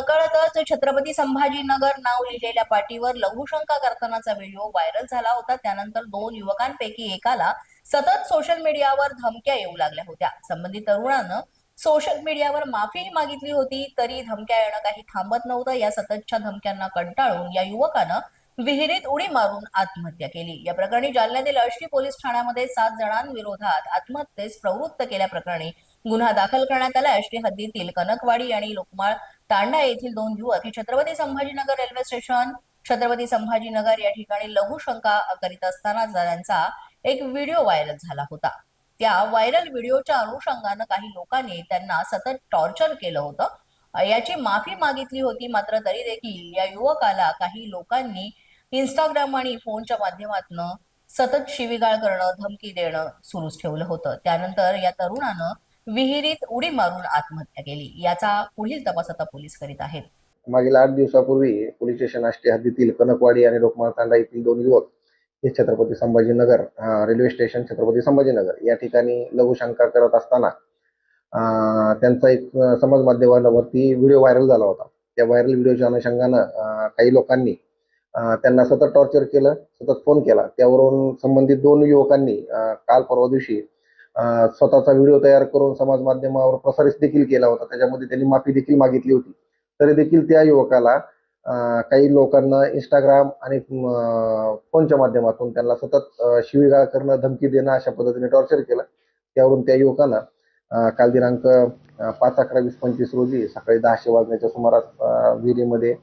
नकळतच छत्रपती संभाजीनगर नाव लिहिलेल्या पाटीवर लघुशंका करतानाचा व्हिडिओ व्हायरल झाला होता. त्यानंतर दोन युवकांपैकी एकाला सतत सोशल मीडियावर धमक्या येऊ लागल्या होत्या. संबंधित तरुणानं सोशल मीडियावर माफी मागितली होती तरी धमक्या येणं काही थांबत नव्हतं. या सततच्या धमक्यांना कंटाळून या युवकानं विहिरीत उडी मारून आत्महत्या केली. या प्रकरणी जालन्यातील अष्टी पोलीस ठाण्यामध्ये सात जणांविरोधात आत्महत्येस प्रवृत्त केल्याप्रकरणी गुन्हा दाखल करण्यात आला अष्टी हद्दीतील कनकवाडी आणि लोकमाळ तांडा येथील दोन युवक हे छत्रपती संभाजीनगर रेल्वे स्टेशन छत्रपती संभाजीनगर या ठिकाणी लघुशंका करीत असताना त्यांचा एक व्हिडिओ व्हायरल झाला होता. त्या व्हायरल व्हिडिओच्या अनुषंगानं काही लोकांनी त्यांना सतत टॉर्चर केलं होतं. याची माफी मागितली होती मात्र तरी देखील या युवकाला काही लोकांनी इंस्टाग्राम आणि फोनच्या माध्यमातून सतत शिवीगाळ करणं धमकी देणं सुरूच ठेवलं होतं. त्यानंतर या तरुणानं विहिरीत उडी मारून आत्महत्या केली. याचा पुढील तपास आता पोलीस करीत आहेत. मागील आठ दिवसापूर्वी पोलीस स्टेशन आष्टी हद्दीतील कनकवाडी आणि लोकमाळ तांडा येथील दोन युवक हे छत्रपती संभाजीनगर रेल्वे स्टेशन छत्रपती संभाजीनगर या ठिकाणी लघुशंका करत असताना त्यांचा एक समाज माध्यमांवरती व्हिडिओ व्हायरल झाला होता. त्या व्हायरल व्हिडिओच्या अनुषंगानं काही लोकांनी त्यांना सतत टॉर्चर केलं सतत फोन केला. त्यावरून संबंधित दोन युवकांनी काल परवा दिवशी स्वतःचा व्हिडिओ तयार करून समाज माध्यमावर प्रसारित देखील केला होता. त्याच्यामध्ये त्यांनी माफी देखील मागितली होती. तरी देखील त्या युवकाला काही लोकांना इंस्टाग्राम आणि फोनच्या माध्यमातून त्यांना सतत शिवीगाळ करणं धमकी देणं अशा पद्धतीने टॉर्चर केलं. त्यावरून त्या युवकाला काल दिनांक पाच अकरा वीस पंचवीस रोजी सकाळी दहाशे वाजण्याच्या सुमारास विहिरीमध्ये